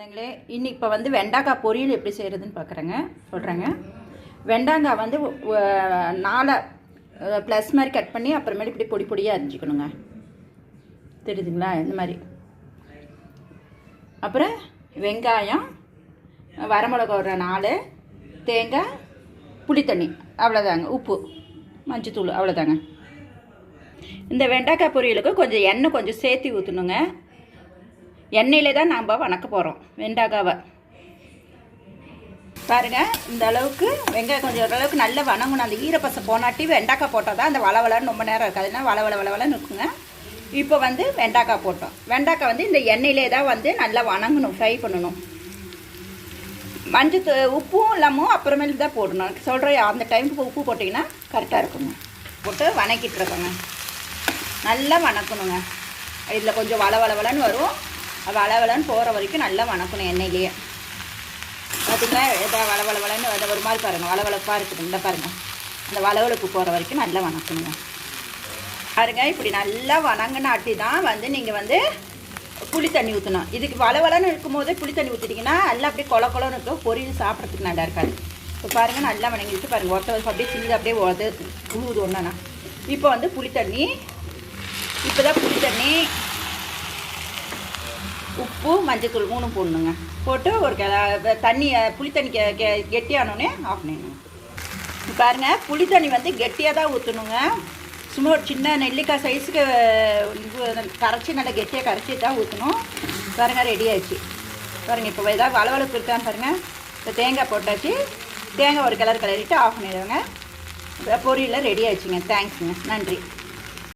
குழந்தைங்களே இன்னி இப்போ வந்து வெண்டைக்காய் பொரியல் எப்படி செய்கிறதுன்னு பார்க்குறேங்க சொல்கிறேங்க வெண்டைக்காய் வந்து ஒ- ப்ளஸ் மாதிரி கட் பண்ணி அப்புறமேல இப்படி பொடி பொடியாக அரிஞ்சிக்கணுங்க. தெரியுதுங்களா? இந்த மாதிரி. அப்புறம் வெங்காயம் வரமிளகா ஒரு நாலு தேங்காய் புளித்தண்ணி அவ்வளோதாங்க உப்பு மஞ்சத்தூள் அவ்வளோதாங்க இந்த வெண்டைக்காய் பொரியலுக்கு கொஞ்சம் எண்ணெய் கொஞ்சம் சேர்த்து ஊற்றணுங்க எண்ணெயில் தான் நாம் வணக்க போகிறோம் வெண்டைக்காவை. பாருங்கள் இந்த அளவுக்கு வெங்காயம் கொஞ்சம் ஓரளவுக்கு நல்லா வணங்கணும். அந்த ஈரப்பசை போனாட்டி வெண்டைக்காய் போட்டால் தான் அந்த வளவலன்னு ரொம்ப நேரம் இருக்காதுன்னா வளவள வளவலன்னு இருக்குங்க. இப்போ வந்து வெண்டைக்காய் போட்டோம். வெண்டைக்காய் வந்து இந்த எண்ணெயிலே தான் வந்து நல்லா வணங்கணும் ஃப்ரை பண்ணணும். மஞ்சள் தூ- உப்பும் இல்லாமல் அப்புறமேல் தான் போடணும். சொல்கிற அந்த டைமுக்கு உப்பு போட்டிங்கன்னா கரெக்டாக இருக்குங்க. போட்டு வணக்கிட்டு இருக்கோங்க. நல்லா வணக்கணுங்க. இதில் கொஞ்சம் வள வளவலன்னு வரும். வளவலன்னு போகிற வரைக்கும் நல்லா வணக்கணும் எண்ணெயிலேயே. பார்த்திங்கன்னா எதாவது வள வளவலன்னு அதை ஒரு மாதிரி பாருங்கள் வளவளப்பாக இருக்குது. இந்த பாருங்கள் அந்த வளவளப்பு போகிற வரைக்கும் நல்லா வணக்கணுங்க. பாருங்க இப்படி நல்லா வணங்கினாட்டி தான் வந்து நீங்கள் வந்து புளி தண்ணி ஊற்றணும் இதுக்கு வளவலன்னு இருக்கும்போதே புளி தண்ணி ஊற்றிட்டிங்கன்னா நல்லா அப்படியே கொல கொலன்னு இருக்கும். பொரியல் சாப்பிட்றதுக்கு நல்லா இருக்காது. இப்போ பாருங்கள் நல்லா வணங்கிட்டு பாருங்கள் ஒருத்த அப்படியே சின்னது அப்படியே உது உழுவுது ஒன்றுனா இப்போ வந்து புளி தண்ணி இப்போ தான் புளி தண்ணி உப்பு மஞ்சத்தூள் மூணும் போடணுங்க. போட்டு ஒரு கெ- தண்ணி புளி தண்ணி கெ கெ- கெட்டியானோடனே ஆஃப் பண்ணிடணும். பாருங்க புளி தண்ணி வந்து கெட்டியாக தான் ஊற்றணுங்க சும்மா ஒரு சின்ன நெல்லிக்காய் சைஸுக்கு கரைச்சி நல்லா கெட்டியாக கரைச்சி தான் ஊற்றணும் பாருங்க ரெடி ஆயிடுச்சு. பாருங்கள் இப்போ ஏதாவது வளவளப்பு இருக்கான்னு பாருங்கள் இப்போ தேங்காய் போட்டாச்சு. தேங்காய் ஒரு கலர் கிளறிட்டு ஆஃப் பண்ணிடுவாங்க பொரியலில் ரெடி ஆயிடுச்சுங்க. தேங்க்ஸுங்க நன்றி.